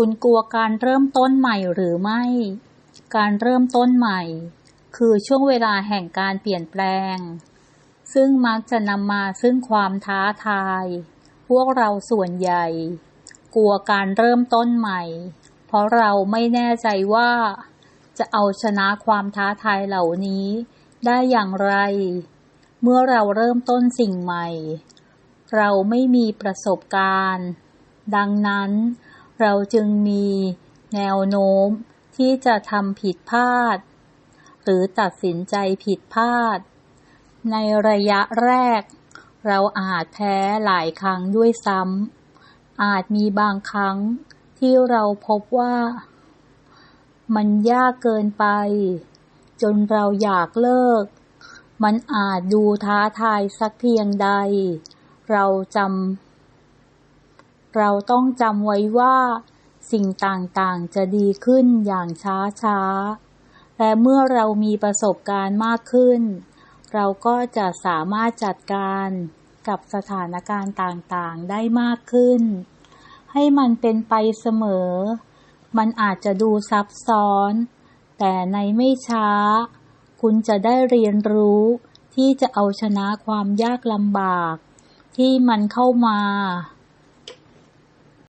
คุณกลัวการเริ่มต้นใหม่หรือไม่ การเริ่มต้นใหม่ คือช่วงเวลาแห่งการเปลี่ยนแปลง ซึ่งมักจะนำมาซึ่งความท้าทาย พวกเราส่วนใหญ่ กลัวการเริ่มต้นใหม่ เพราะเราไม่แน่ใจว่า จะเอาชนะความท้าทายเหล่านี้ ได้อย่างไร เมื่อเราเริ่มต้นสิ่งใหม่ เราไม่มีประสบการณ์ ดังนั้น เราจึงมีแนวโน้มที่จะทำผิดพลาด หรือตัดสินใจผิดพลาด ในระยะแรก เราอาจแพ้หลายครั้งด้วยซ้ำอาจมีบางครั้งที่เราพบว่า มันยากเกินไป จนเราอยากเลิก มันอาจดูท้าทายสักเพียงใด เราจำ เราต้องจำไว้ว่า สิ่งต่างๆ จะดีขึ้นอย่างช้าๆ และเมื่อเรามีประสบการณ์มากขึ้น เราก็จะสามารถจัดการกับสถานการณ์ต่างๆ ได้มากขึ้น ให้มันเป็นไปเสมอ มันอาจจะดูซับซ้อน แต่ในไม่ช้า คุณจะได้เรียนรู้ที่จะเอาชนะความยากลำบาก ที่มันเข้ามา